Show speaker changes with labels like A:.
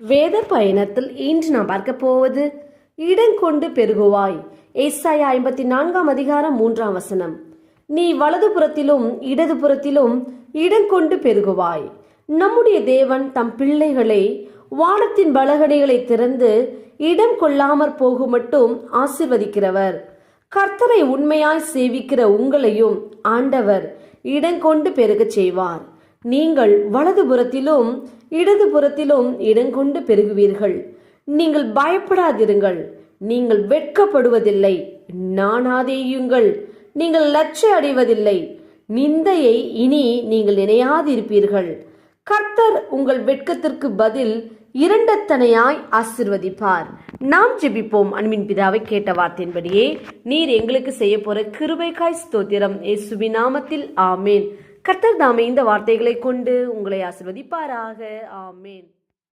A: வேத பயணத்தில் இன்று நாம் பார்க்க போவது இடங்கொண்டு பெருகுவாய். எஸ்ஐ ஐம்பத்தி நான்காம் அதிகாரம் மூன்றாம் வசனம். நீ வலதுபுறத்திலும் இடதுபுறத்திலும் இடங்கொண்டு பெருகுவாய். நம்முடைய தேவன் தம் பிள்ளைகளை வானத்தின் பலகடைகளை திறந்து இடம் கொள்ளாமற் போகும் மட்டும் ஆசிர்வதிக்கிறவர். கர்த்தரை உண்மையாய் சேவிக்கிற உங்களையும் ஆண்டவர் இடங்கொண்டு பெருகச் செய்வார். நீங்கள் வலதுபுறத்திலும் இடதுபுறத்திலும் இடங்கொண்டு பெருகுவீர்கள். நீங்கள் பயப்படாதிருங்கள். நீங்கள் வெட்கப்படுவதில்லை. நாணாதேயுங்கள் நீங்கள் லட்ச அடைவதில்லை நிந்தையை இனி நீங்கள் நினையாதிருப்பீர்கள். கர்த்தர் உங்கள் வெட்கத்திற்கு பதில் இரண்டத்தனையாய் ஆசிர்வதிப்பார். நாம் ஜெபிப்போம். அன்பின் பிதாவை கேட்ட வார்த்தையின்படியே நீர் எங்களுக்கு செய்ய போற கிருபைக்காய் ஸ்தோத்திரம். ஏசுபி நாமத்தில். ஆமேன். கர்த்தர் தாமே இந்த வார்த்தைகளை கொண்டு உங்களை ஆசிர்வதிப்பாராக. ஆமேன்.